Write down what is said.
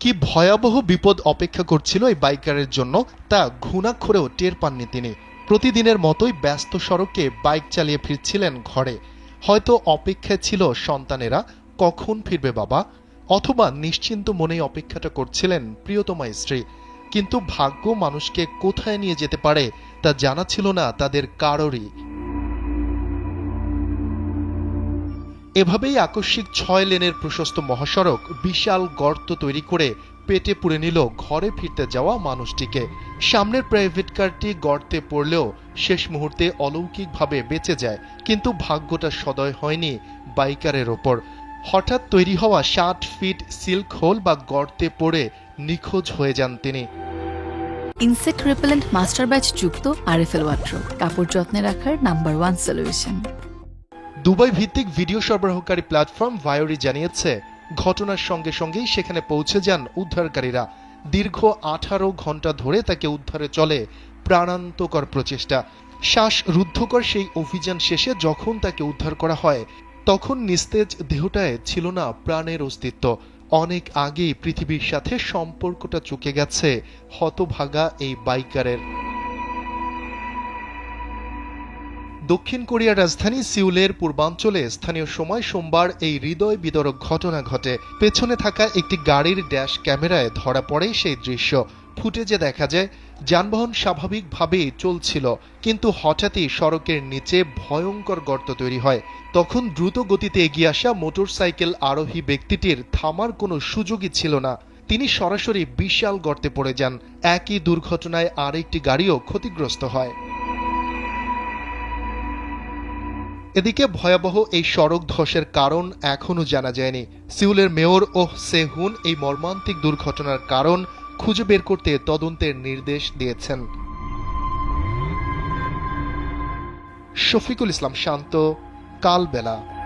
কি ভয়াবহ বিপদ অপেক্ষা করছিল এই বাইকারের জন্য তা ঘুণাক্ষরেও টের পাননি তিনি। প্রতিদিনের মতোই ব্যস্ত সড়কে বাইক চালিয়ে ফিরছিলেন ঘরে। হয়তো অপেক্ষায় ছিল সন্তানেরা, কখন ফিরবে বাবা? অথবা নিশ্চিন্ত মনেই অপেক্ষাটা করছিলেন প্রিয়তমা স্ত্রী। কিন্তু ভাগ্য মানুষকে কোথায় নিয়ে যেতে পারে তা জানা ছিল না তাদের কারোরই। এভাবেই আকস্মিক ছয় লেনের প্রশস্ত মহাসড়ক বিশাল গর্ত তৈরি করে পেটে পুড়ে নিল ঘরে ফিরতে যাওয়া মানুষটিকে। সামনের প্রাইভেট কারটি গর্তে পড়লেও শেষ মুহূর্তে অলৌকিকভাবে বেঁচে যায়, কিন্তু ভাগ্যটা সদয় হয়নি বাইকারের ওপর। হঠাৎ তৈরি হওয়া ষাট ফিট সিল্ক হোল বা গর্তে পড়ে নিখোঁজ হয়ে যান তিনি। ইনসেক্ট রিপেলেন্ট মাস্টার ব্যাচ যুক্ত আরএফএল ওয়াট্রো কাপড় যত্নে রাখার নাম্বার ওয়ান সলিউশন দুবাই ভিত্তিক ভিডিও সরবরাহকারী প্ল্যাটফর্ম ভায়োরি জানিয়েছে, ঘটনার সঙ্গে সঙ্গেই সেখানে পৌঁছে যান উদ্ধারকারীরা। দীর্ঘ আঠারো ঘণ্টা ধরে তাকে উদ্ধারে চলে প্রাণান্তকর প্রচেষ্টা। শ্বাস রুদ্ধকর সেই অভিযান শেষে যখন তাকে উদ্ধার করা হয়, তখন নিস্তেজ দেহটায় ছিল না প্রাণের অস্তিত্ব। অনেক আগেই পৃথিবীর সাথে সম্পর্কটা চুকে গেছে হতভাগা এই বাইকারের। দক্ষিণ কোরিয়ার রাজধানী সিউলের পূর্বাঞ্চলে স্থানীয় সময় সোমবার এই হৃদয় বিদরক ঘটনা ঘটে। পেছনে থাকা একটি গাড়ির ড্যাশ ক্যামেরায় ধরা পড়ে সেই দৃশ্য। ফুটেজে দেখা যায়, যানবাহন স্বাভাবিকভাবেই চলছিল, কিন্তু হঠাৎই সড়কের নিচে ভয়ঙ্কর গর্ত তৈরি হয়। তখন দ্রুত গতিতে এগিয়ে আসা মোটরসাইকেল আরোহী ব্যক্তিটির থামার কোনো সুযোগই ছিল না। তিনি সরাসরি বিশাল গর্তে পড়ে যান। একই দুর্ঘটনায় আরেকটি গাড়িও ক্ষতিগ্রস্ত হয়। এদিকে ভয়াবহ এই সড়ক ধসের কারণ এখনও জানা যায়নি। সিউলের মেয়র ও সেহুন এই মর্মান্তিক দুর্ঘটনার কারণ খুঁজে বের করতে তদন্তের নির্দেশ দিয়েছেন। শফিকুল ইসলাম শান্ত, কালবেলা।